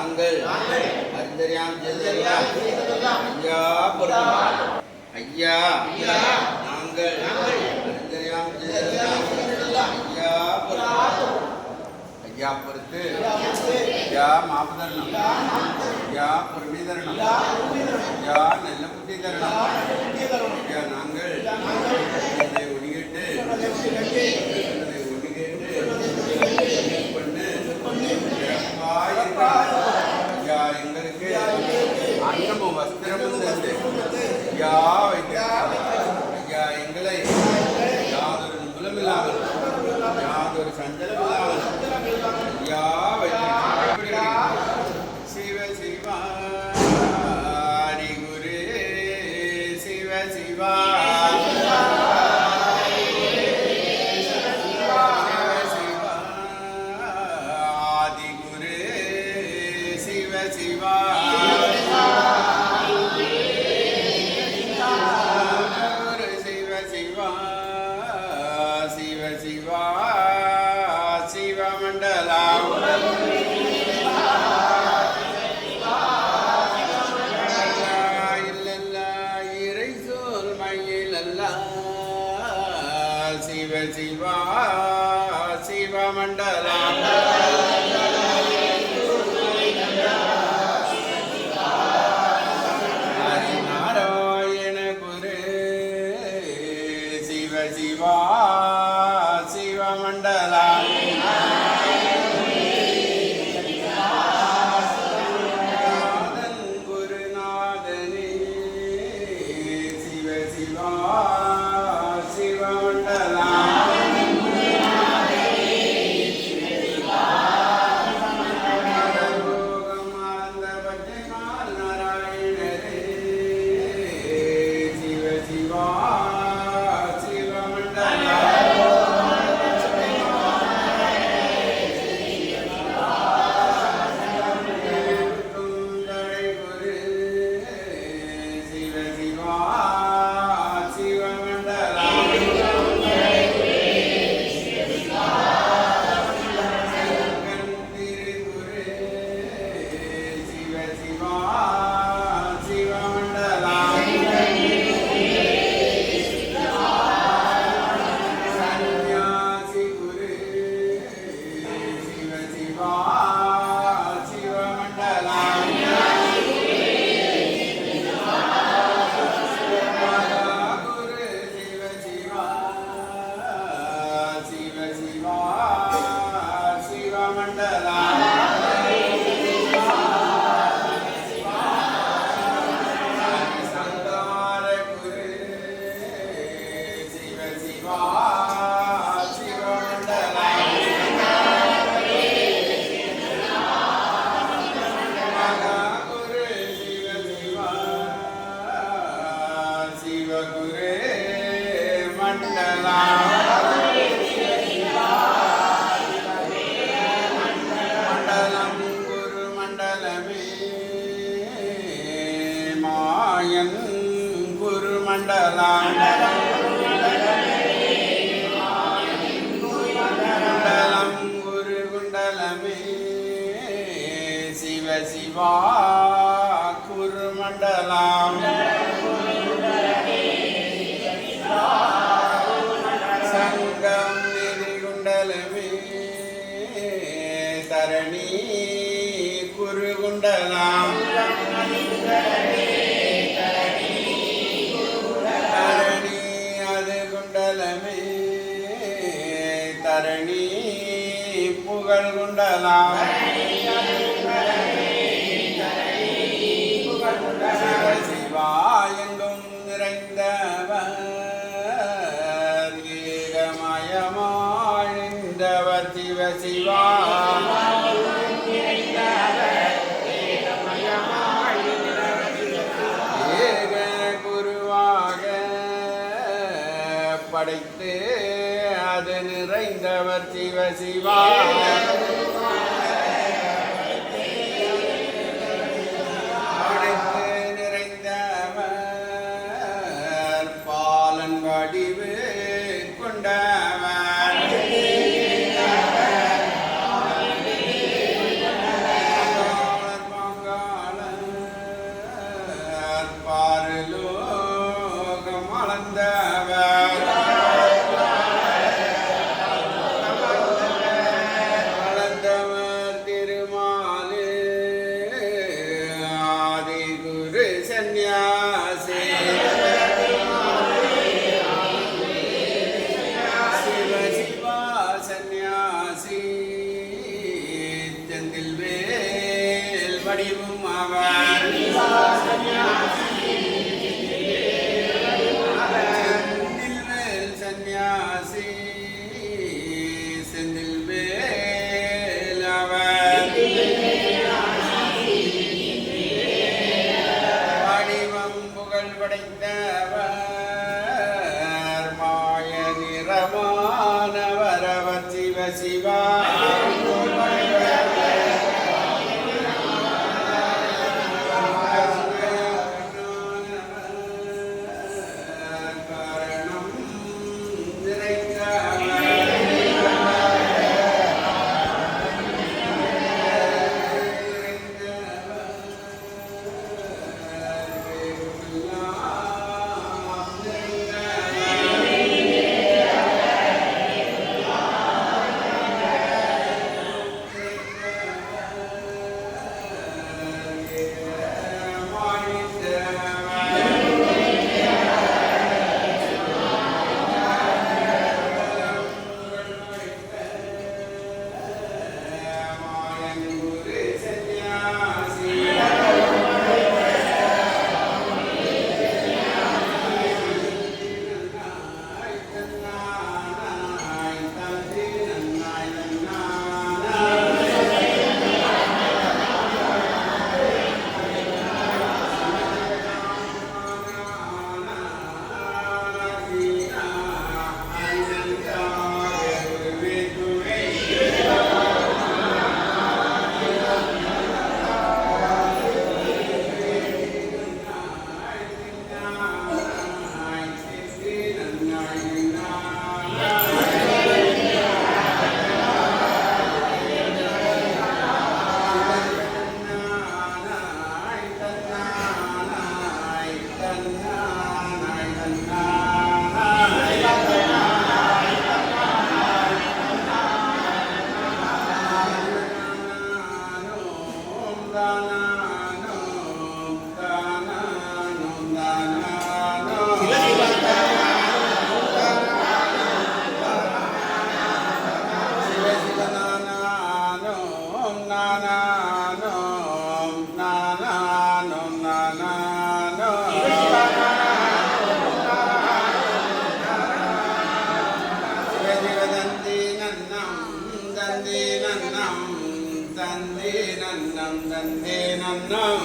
நாங்கள் அறிந்தறியாம் ஐயா ஐயா நாங்கள் அறிந்தறியாம் ஐயா ஐயா பொறுத்து ஐயா மாபதரணம் ஐயா பொறுமைதரணம் ஐயா நல்ல புத்தி தரணம் ஐயா நாங்கள் எங்களுக்கு அன்னமும் வஸ்திரமும் தந்து யா வைத்தேன் சிவா சிவமண்டலா சிவ சிவா ஏக குருவாக படைத்து அது நிறைந்தவர் சிவ சிவா வடிவும் ஆவார். தந்தே நன்னம் தந்தே நன்னம் தந்தே நன்னம்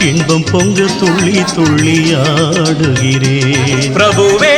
இன்பம் பொங்க துள்ளி துள்ளி ஆடுகிறேன். பிரபுவே